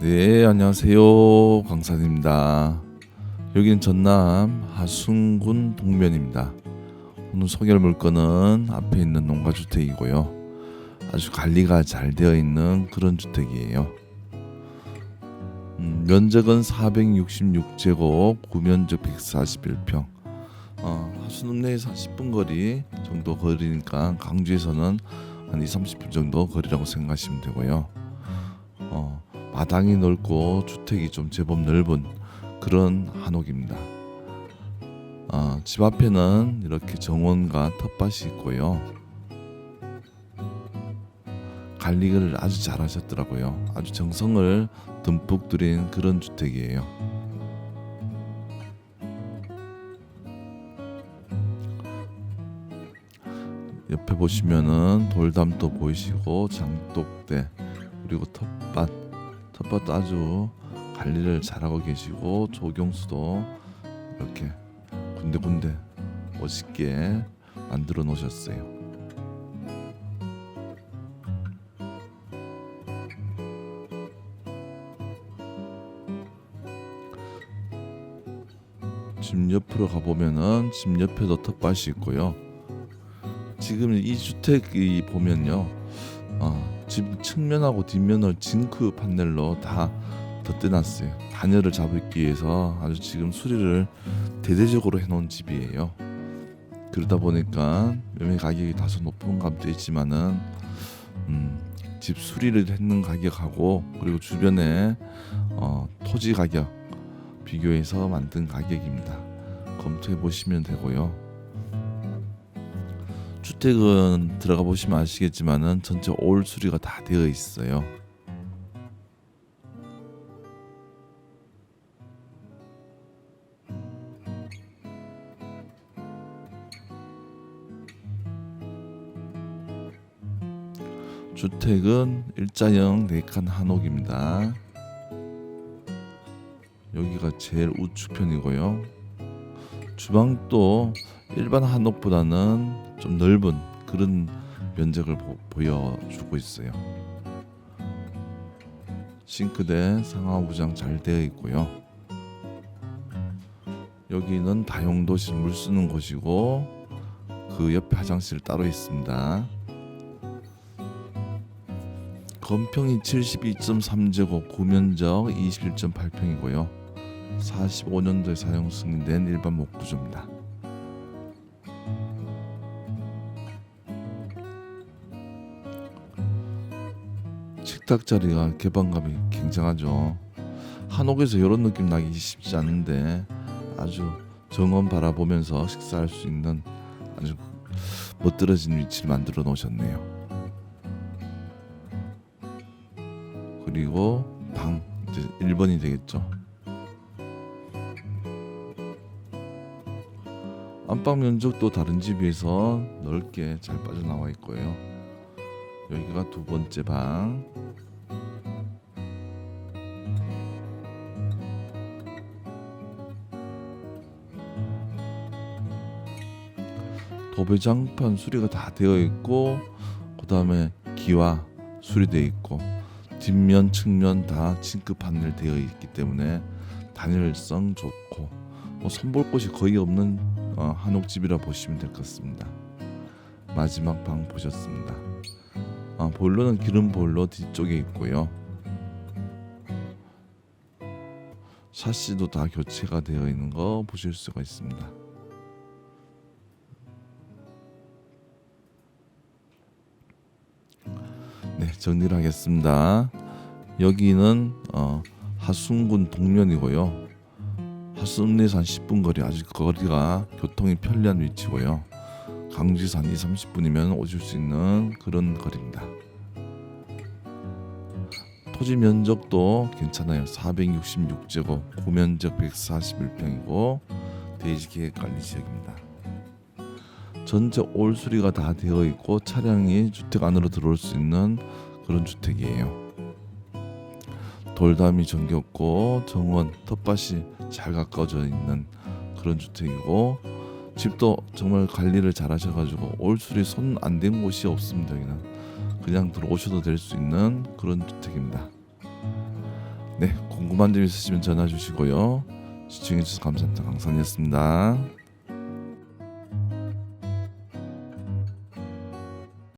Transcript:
네, 안녕하세요. 강산입니다. 여기는 전남 하순군 동면입니다. 오늘 소개할 물건은 앞에 있는 농가 주택이고요. 아주 관리가 잘 되어 있는 그런 주택이에요. 음, 면적은 466제곱, 구면적 141평. 어, 하순읍내에서 한 10분 거리 정도 거리니까 강주에서는 한 2, 30분 정도 거리라고 생각하시면 되고요. 어, 마당이 넓고 주택이 좀 제법 넓은 그런 한옥입니다. 어, 집 앞에는 이렇게 정원과 텃밭이 있고요. 관리를 아주 잘하셨더라고요. 아주 정성을 듬뿍 들인 그런 주택이에요. 옆에 보시면은 돌담도 보이시고 장독대 그리고 텃밭 텃밭도 아주 관리를 잘하고 계시고 조경수도 이렇게 군데군데 멋있게 만들어 놓으셨어요. 집 옆으로 가보면은 집 옆에도 텃밭이 있고요. 지금 이 주택이 보면요, 어, 집 측면하고 뒷면을 징크 판넬로 다 덧대놨어요. 단열을 잡기 위해서 아주 지금 수리를 대대적으로 해놓은 집이에요. 그러다 보니까 매매 가격이 다소 높은 감도 있지만은 음, 집 수리를 했는 가격하고 그리고 주변에 어, 토지 가격 비교해서 만든 가격입니다. 검토해 보시면 되고요. 주택은 들어가 보시면 아시겠지만은 전체 올 수리가 다 되어 있어요. 주택은 일자형 네칸 한옥입니다. 여기가 제일 우측편이고요. 주방도 일반 한옥보다는 좀 넓은 그런 면적을 보, 보여주고 있어요. 싱크대 상하부장 잘 되어 있고요. 여기는 다용도실 물 쓰는 곳이고 그 옆에 화장실 따로 있습니다. 건평이 72.3제곱, 구면적 21.8평이고요. 45년도에 사용 승인된 일반 목구조입니다. 식탁 자리가 개방감이 굉장하죠. 한옥에서 이런 느낌 나기 쉽지 않은데 아주 정원 바라보면서 식사할 수 있는 아주 멋들어진 위치를 만들어 놓으셨네요. 그리고 방 이제 1번이 되겠죠. 안방 면적도 다른 집에 비해서 넓게 잘 빠져나와 있고요. 여기가 두 번째 방. 도배장판 수리가 다 되어 있고 그다음에 기와 수리되어 있고 뒷면 측면 다 징크 판넬 되어 있기 때문에 단열성 좋고 뭐 손볼 곳이 거의 없는 어, 한옥집이라 보시면 될 것 같습니다. 마지막 방 보셨습니다. 아, 보일러는 기름 보일러 뒤쪽에 있고요. 샤시도 다 교체가 되어 있는 거 보실 수가 있습니다. 네, 정리를 하겠습니다. 여기는 어, 하순군 동면이고요. 한 10분 거리 아직 거리가 교통이 편리한 위치고요. 2, 30분이면 오실 수 있는 그런 거리입니다. 토지 면적도 괜찮아요. 466제곱, 고면적 141평이고 대지 계획 관리 지역입니다. 전체 올 수리가 다 되어 있고 차량이 주택 안으로 들어올 수 있는 그런 주택이에요. 돌담이 정겹고 정원, 텃밭이 잘 가까워져 있는 그런 주택이고 집도 정말 관리를 잘 하셔가지고 올 수리 손안 댄 곳이 없습니다. 여기는 그냥 들어오셔도 될 수 있는 그런 주택입니다. 궁금한 점 있으시면 전화 주시고요. 시청해주셔서 감사합니다. 강산이었습니다.